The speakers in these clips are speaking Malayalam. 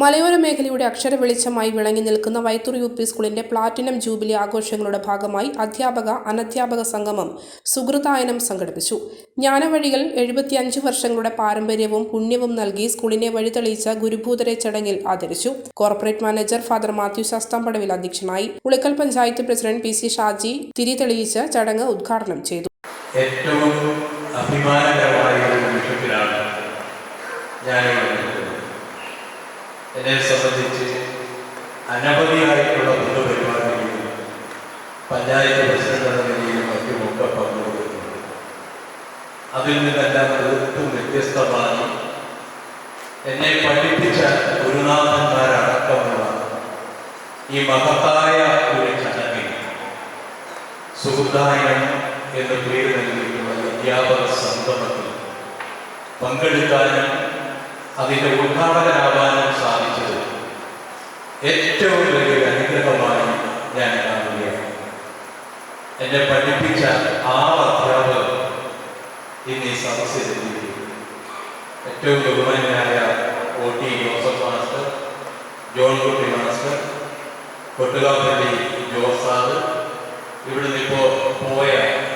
മലയോര മേഖലയുടെ അക്ഷര വെളിച്ചമായി വിളങ്ങി നിൽക്കുന്ന വൈത്തൂർ യു പി സ്കൂളിന്റെ പ്ലാറ്റിനം ജൂബിലി ആഘോഷങ്ങളുടെ ഭാഗമായി അധ്യാപക അനധ്യാപക സംഗമം സുഹൃതായനം സംഘടിപ്പിച്ചു. ജ്ഞാനവഴികൾ എഴുപത്തിയഞ്ച് വർഷങ്ങളുടെ പാരമ്പര്യവും പുണ്യവും നൽകി സ്കൂളിനെ വഴിതെളിയിച്ച ഗുരുഭൂതരെ ചടങ്ങിൽ ആദരിച്ചു. Corporate manager father Mathew Shasthampadavil അധ്യക്ഷനായി. Ulikkal panchayat president P C Shaji തിരി ചടങ്ങ് ഉദ്ഘാടനം ചെയ്തു. ഏറ്റവും അഭിമാനകരമായ ഒരു നിമിഷത്തിലാണ് നിൽക്കുന്നത് എന്നെ സംബന്ധിച്ച് അനവധിയായിട്ടുള്ള പൊതുപരിപാടികളിൽ പഞ്ചായത്ത് പ്രസിഡന്റ് എന്ന നിലയിലും മറ്റുമൊക്കെ പങ്കെടുക്കുന്നുണ്ട് അതിൽ നിന്നെല്ലാം തീർത്തും വ്യത്യസ്തമായി എന്നെ പഠിപ്പിച്ച ഗുരുനാഥന്മാരടക്കമുള്ള ഈ മഹത്തായ ഒരു ചടങ്ങിൽ സുഹൃദായനം എന്ന പേര് നൽകിയിട്ടുള്ള അധ്യാപക സംഗമത്തിൽ പങ്കെടുക്കാനും അതിന്റെ ഉദ്ഘാടകനാവാനും സാധിച്ചത്. ഏറ്റവും വലിയ അനുഗ്രഹമായി ഞാൻ കാണുകയാണ്. എന്നെ പഠിപ്പിച്ച ആ അധ്യാപകർ ഇന്ന് ഈ സദസ്സിലെത്തിയിരിക്കുന്നു ഏറ്റവും ബഹുമാനായ O T Joseph master John Kutty master Kottukappally ജോസാദ് ഇവിടുന്ന് ഇപ്പോൾ പോയ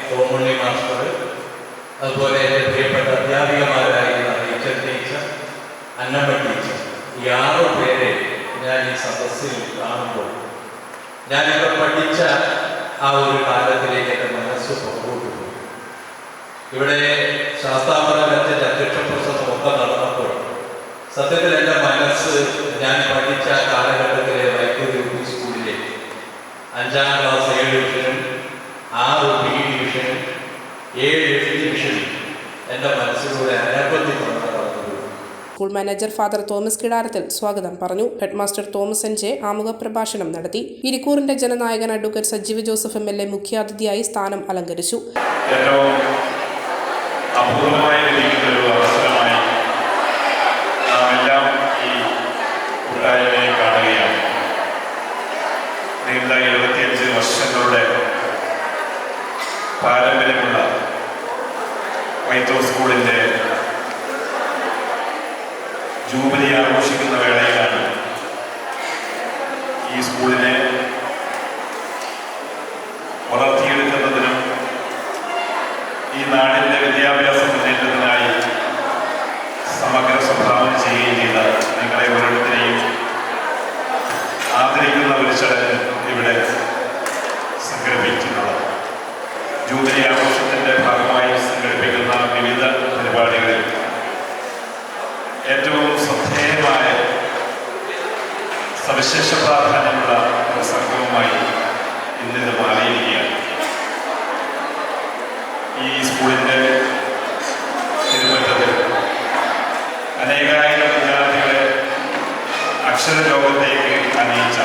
സോമുണ്ണി മാസ്റ്റർ അതുപോലെ എന്റെ പ്രിയപ്പെട്ട അധ്യാപികമാരായിരുന്ന ടീച്ചർ ടീച്ചർ അന്നമ്മ ടീച്ചർ ഈ ആറ് പേരെ ഞാൻ ഈ സദസ്സിൽ കാണുമ്പോൾ ഞാനിവിടെ പഠിച്ച ആ ഒരു കാലത്തിലേക്ക് എന്റെ മനസ്സ് പുറകോട്ട് പോയി ഇവിടെ ശാസ്താപരമറ്റന്റെ അധ്യക്ഷ പ്രസംഗം ഒക്കെ നടന്നപ്പോൾ സത്യത്തിൽ എന്റെ മനസ്സ് ഞാൻ പഠിച്ച കാലഘട്ടത്തിലെ മാനേജർ ഫാദർ തോമസ് കിടാരത്തിൽ സ്വാഗതം പറഞ്ഞു. Headmaster Thomas N. ജെ. ആമുഖ പ്രഭാഷണം നടത്തി. ഇരിക്കൂറിന്റെ Jananayakan advocate Sajeev Joseph M. L. A. മുഖ്യാതിഥിയായി സ്ഥാനം അലങ്കരിച്ചു. പാരമ്പര്യമുള്ള വൈത്തോ സ്കൂളിന്റെ ജൂബിലി ആഘോഷിക്കുന്ന വേളയിലാണ് ഈ സ്കൂളിനെ വളർത്തിയെടുക്കുന്നതിനും ഈ നാടിന്റെ സവിശേഷ പ്രാധാന്യമുള്ള ഒരു സംഘവുമായി ഇന്നിത് മാറിയിരിക്കുകയാണ്. ഈ സ്കൂളിന്റെ തിരുമറ്റത്തിൽ അനേകായിരം വിദ്യാർത്ഥികളെ അക്ഷരലോകത്തേക്ക് അനയിച്ച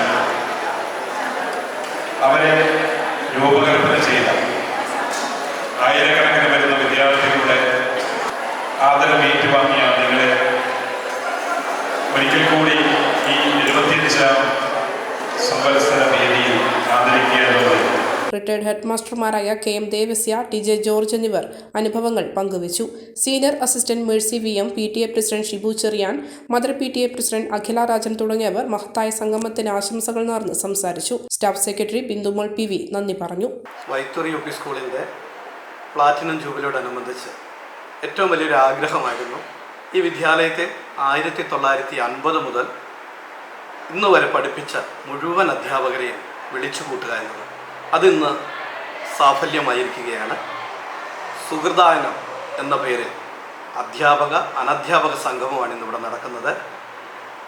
അവരെ രൂപകൽപ്പന ചെയ്ത ആയിരക്കണക്കിന് retired ഹെഡ്മാസ്റ്റർമാരായ K M Devasya T J George എന്നിവർ അനുഭവങ്ങൾ പങ്കുവച്ചു. Senior assistant Mercy V M P T A president Shibu Cherian mother P T A president Akhila Rajan തുടങ്ങിയവർ മഹത്തായ സംഗമത്തിന് ആശംസകൾ നേർന്ന് സംസാരിച്ചു. Staff secretary Bindumol P V നന്ദി പറഞ്ഞു. യു പി സ്കൂളിന്റെ പ്ലാറ്റിനം ജൂബിലിയോടനുബന്ധിച്ച് ഏറ്റവും വലിയൊരു ആഗ്രഹമായിരുന്നു ഈ വിദ്യാലയത്തെ ആയിരത്തി തൊള്ളായിരത്തി അൻപത് മുതൽ ഇന്നുവരെ പഠിപ്പിച്ച മുഴുവൻ അധ്യാപകരെയും വിളിച്ചു കൂട്ടുക എന്നത്. അതിന്ന് സാഫല്യമായിരിക്കുകയാണ്. സുഹൃദായനം എന്ന പേരിൽ അധ്യാപക അനധ്യാപക സംഗമമാണ് ഇന്നിവിടെ നടക്കുന്നത്.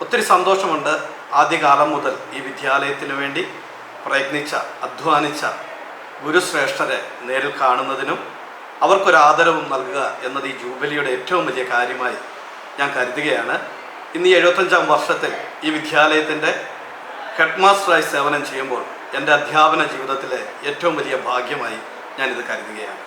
ഒത്തിരി സന്തോഷമുണ്ട് ആദ്യകാലം മുതൽ ഈ വിദ്യാലയത്തിന് വേണ്ടി പ്രയത്നിച്ച അധ്വാനിച്ച ഗുരുശ്രേഷ്ഠരെ നേരിൽ കാണുന്നതിനും അവർക്കൊരു ആദരവും നൽകുക എന്നത് ഈ ജൂബിലിയുടെ ഏറ്റവും വലിയ കാര്യമായി ഞാൻ കരുതുകയാണ്. ഇന്ന് എഴുപത്തഞ്ചാം വർഷത്തിൽ ഈ വിദ്യാലയത്തിന്റെ ഹെഡ് മാസ്റ്ററായി സേവനം ചെയ്യുമ്പോൾ എന്റെ അധ്യാപന ജീവിതത്തിലെ ഏറ്റവും വലിയ ഭാഗ്യമായി ഞാനിത് കരുതുകയാണ്.